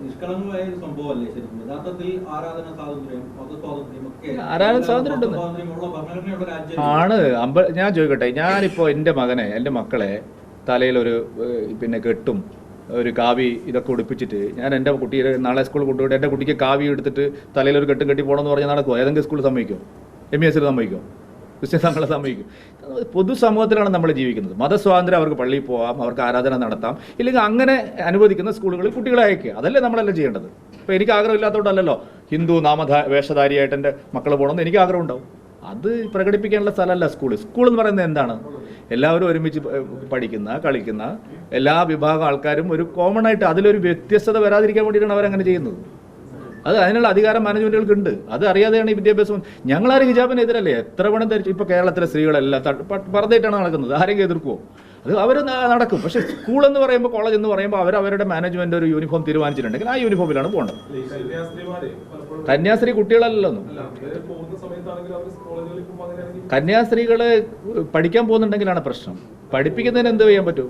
നിഷ്കളങ്കമായ ഒരു സംഭവമല്ലേ ശരിക്കും യഥാർത്ഥത്തിൽ ആരാധന സ്വാതന്ത്ര്യം ഒക്കെ ആരാധന സ്വാതന്ത്ര്യം ആണ്. അമ്പ ഞാൻ ചോദിക്കട്ടെ ഞാനിപ്പോ എന്റെ മകനെ എന്റെ മക്കളെ തലയിൽ ഒരു പിന്നെ കെട്ടും ഒരു കാവി ഇതൊക്കെ ഉടുപ്പിച്ചിട്ട് ഞാൻ എന്റെ കുട്ടിയെ നാളെ സ്കൂളിൽ കൊണ്ടുപോയിട്ട് എന്റെ കുട്ടിക്ക് കാവി എടുത്തിട്ട് തലയിൽ ഒരു കെട്ടും കെട്ടി പോകണമെന്ന് പറഞ്ഞാൽ നടക്കുമോ ഏതെങ്കിലും സ്കൂളിൽ സമ്മതിക്കും? എം ഇ എസിൽ സമ്മതിക്കുമോ ക്രിസ്ത്യൻ തങ്ങളെ സമ്മതിക്കും പൊതുസമൂഹത്തിലാണ് നമ്മൾ ജീവിക്കുന്നത്. മതസ്വാതന്ത്ര്യം അവർക്ക് പള്ളിയിൽ പോകാം അവർക്ക് ആരാധന നടത്താം ഇല്ലെങ്കിൽ അങ്ങനെ അനുവദിക്കുന്ന സ്കൂളുകളിൽ കുട്ടികളെ അയക്കുക. അതല്ലേ നമ്മളെല്ലാം ചെയ്യേണ്ടത്? ഇപ്പോൾ എനിക്ക് ആഗ്രഹമില്ലാത്തതുകൊണ്ടല്ലോ ഹിന്ദു നാമധാ വേഷധാരിയായിട്ട് എന്റെ മക്കൾ പോകണമെന്ന് എനിക്ക് ആഗ്രഹം ഉണ്ടാവും അത് പ്രകടിപ്പിക്കാനുള്ള സ്ഥലമല്ല സ്കൂൾ സ്കൂൾ എന്ന് പറയുന്നത് എന്താണ്? എല്ലാവരും ഒരുമിച്ച് പഠിക്കുന്ന കളിക്കുന്ന എല്ലാ വിഭാഗം ആൾക്കാരും ഒരു കോമൺ ആയിട്ട് അതിലൊരു വ്യത്യസ്തത വരാതിരിക്കാൻ വേണ്ടിയിട്ടാണ് അവരങ്ങനെ ചെയ്യുന്നത്. അത് അതിനുള്ള അധികാരം മാനേജ്മെന്റുകൾക്ക് ഉണ്ട് അത് അറിയാതെയാണ് ഈ വിദ്യാഭ്യാസം ഞങ്ങളാരും ഹിജാബിന് എതിരല്ലേ എത്ര പണം ധരിച്ചു ഇപ്പോൾ കേരളത്തിലെ സ്ത്രീകളെല്ലാം പറഞ്ഞിട്ടാണ് നടക്കുന്നത്. ആരെങ്കിലും എതിർക്കുമോ അത് അവർ നടക്കും. പക്ഷേ സ്കൂൾ എന്ന് പറയുമ്പോൾ കോളേജ് എന്ന് പറയുമ്പോൾ അവർ അവരുടെ മാനേജ്മെന്റ് ഒരു യൂണിഫോം തീരുമാനിച്ചിട്ടുണ്ടെങ്കിൽ ആ യൂണിഫോമിലാണ് പോകേണ്ടത്. കന്യാസ്ത്രീ കുട്ടികളല്ലല്ലോ കന്യാസ്ത്രീകൾ പഠിക്കാൻ പോകുന്നുണ്ടെങ്കിലാണ് പ്രശ്നം. പഠിപ്പിക്കുന്നതിന് എന്ത് ചെയ്യാൻ പറ്റും?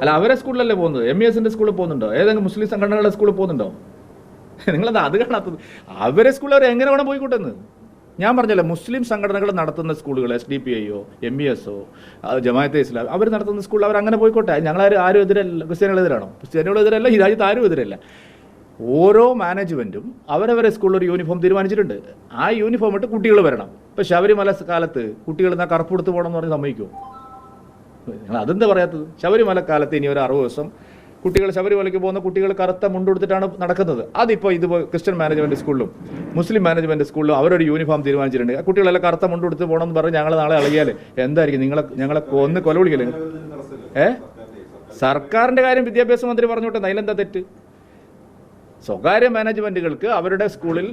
അല്ല അവരെ സ്കൂളിലല്ലേ പോകുന്നത്? എം ഇ എസിന്റെ സ്കൂളിൽ പോകുന്നുണ്ടോ? ഏതെങ്കിലും മുസ്ലിം സംഘടനകളുടെ സ്കൂളിൽ പോകുന്നുണ്ടോ? നിങ്ങളത് അത് കാണാത്തത്? അവരെ സ്കൂളിൽ അവർ എങ്ങനെ വേണം പോയിക്കോട്ടെന്ന്? ഞാൻ പറഞ്ഞല്ലോ മുസ്ലിം സംഘടനകൾ നടത്തുന്ന സ്കൂളുകൾ എസ് ഡി പി ഐയോ എം ഇ എസോ ജമാഅത്തെ ഇസ്ലാം അവർ നടത്തുന്ന സ്കൂളിൽ അവർ അങ്ങനെ പോയിക്കോട്ടെ. ഞങ്ങൾ ആരും എതിരല്ല ക്രിസ്ത്യാനികളെതിരാണോ ക്രിസ്ത്യാനികളെതിരല്ല ഈ രാജ്യത്ത് ആരും എതിരല്ല. ഓരോ മാനേജ്മെന്റും അവരവരെ സ്കൂളിൽ ഒരു യൂണിഫോം തീരുമാനിച്ചിട്ടുണ്ട്. ആ യൂണിഫോം ഇട്ട് കുട്ടികൾ വരണം. ഇപ്പം ശബരിമല കാലത്ത് കുട്ടികൾ എന്നാൽ കറുപ്പ് എടുത്ത് പോകണം എന്ന് പറഞ്ഞ് സമ്മതിക്കുമോ നിങ്ങൾ അതെന്താ പറയാത്തത്? ശബരിമല കാലത്ത് ഇനി ഒരു അറുപത് ദിവസം കുട്ടികൾ ശബരിമലയ്ക്ക് പോകുന്ന കുട്ടികൾ കറുത്ത മുണ്ടെടുത്തിട്ടാണ് നടക്കുന്നത്. അതിപ്പോൾ ഇത് ക്രിസ്ത്യൻ മാനേജ്മെന്റ് സ്കൂളിലും മുസ്ലിം മാനേജ്മെന്റ് സ്കൂളിലും അവരൊരു യൂണിഫോം തീരുമാനിച്ചിട്ടുണ്ട്. ആ കുട്ടികളെല്ലാം കറുത്ത മുണ്ടെടുത്ത് പോകണം എന്ന് പറഞ്ഞ് ഞങ്ങൾ നാളെ ഇളകിയാൽ എന്തായിരിക്കും? നിങ്ങളെ ഞങ്ങളെ ഒന്ന് കൊല വിളിക്കല്ലേ ഏ? സർക്കാരിന്റെ കാര്യം വിദ്യാഭ്യാസ മന്ത്രി പറഞ്ഞോട്ടെ അതിലെന്താ തെറ്റ്? സ്വകാര്യ മാനേജ്മെന്റുകൾക്ക് അവരുടെ സ്കൂളിൽ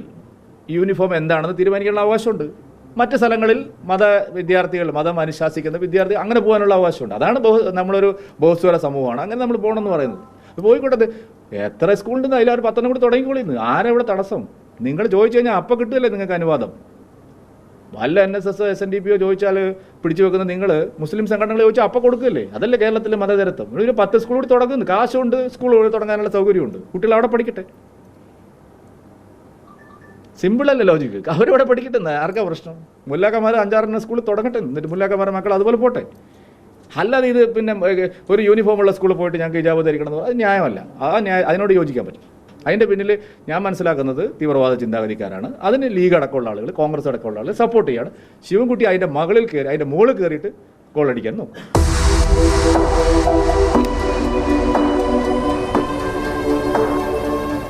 യൂണിഫോം എന്താണെന്ന് തീരുമാനിക്കാനുള്ള അവകാശമുണ്ട്. മറ്റ് സ്ഥലങ്ങളിൽ മത വിദ്യാർത്ഥികൾ മതം അനുശാസിക്കുന്ന വിദ്യാർത്ഥി അങ്ങനെ പോകാനുള്ള അവകാശമുണ്ട്. അതാണ് നമ്മളൊരു ബഹുസ്വര സമൂഹമാണ്. അങ്ങനെ നമ്മൾ പോകണമെന്ന് പറയുന്നത്. അപ്പോൾ പോയിക്കോട്ടെ എത്ര സ്കൂളുണ്ടെന്ന് ഒരു പത്തെണ്ണം കൂടി തുടങ്ങിക്കോളിന്ന്. ആരെവിടെ തടസ്സം? നിങ്ങൾ ചോദിച്ചു കഴിഞ്ഞാൽ അപ്പം കിട്ടില്ലേ നിങ്ങൾക്ക് അനുവാദം. വല്ല N S S S N D പിയോ ചോദിച്ചാൽ പിടിച്ചു വെക്കുന്ന നിങ്ങൾ മുസ്ലിം സംഘടനകൾ ചോദിച്ചാൽ അപ്പം കൊടുക്കില്ലേ? അതല്ലേ കേരളത്തിലെ മതതരത്വം ഒരു പത്ത് സ്കൂൾ കൂടി തുടങ്ങുന്നു. കാശുണ്ട് സ്കൂളുകൾ തുടങ്ങാനുള്ള സൗകര്യമുണ്ട്. കുട്ടികൾ അവിടെ പഠിക്കട്ടെ. സിമ്പിൾ അല്ലേ ലോജിക്ക് അവരവിടെ പഠിക്കട്ടെ ആർക്കാ പ്രശ്നം? മുല്ലാക്കന്മാർ അഞ്ചാറെണ്ണം സ്കൂളിൽ തുടങ്ങട്ടെ. എന്നിട്ട് മുല്ലാക്കന്മാരെ മക്കൾ അതുപോലെ പോട്ടെ. അല്ലാതെ ഇത് പിന്നെ ഒരു യൂണിഫോം ഉള്ള സ്കൂളിൽ പോയിട്ട് ഞങ്ങൾക്ക് ഇജാബ് ധരിക്കണം അത് ന്യായമല്ല. ആ ന്യായ അതിനോട് യോജിക്കാൻ പറ്റും. അതിന്റെ പിന്നിൽ ഞാൻ മനസ്സിലാക്കുന്നത് തീവ്രവാദ ചിന്താഗതിക്കാരാണ്. അതിന് ലീഗ് അടക്കമുള്ള ആളുകൾ കോൺഗ്രസ് അടക്കമുള്ള ആളുകൾ സപ്പോർട്ട് ചെയ്യാണ്. ശിവൻകുട്ടി അതിന്റെ മകളിൽ കയറി അതിന്റെ മുകളിൽ കയറിയിട്ട് ഗോളടിക്കാൻ നോക്കും.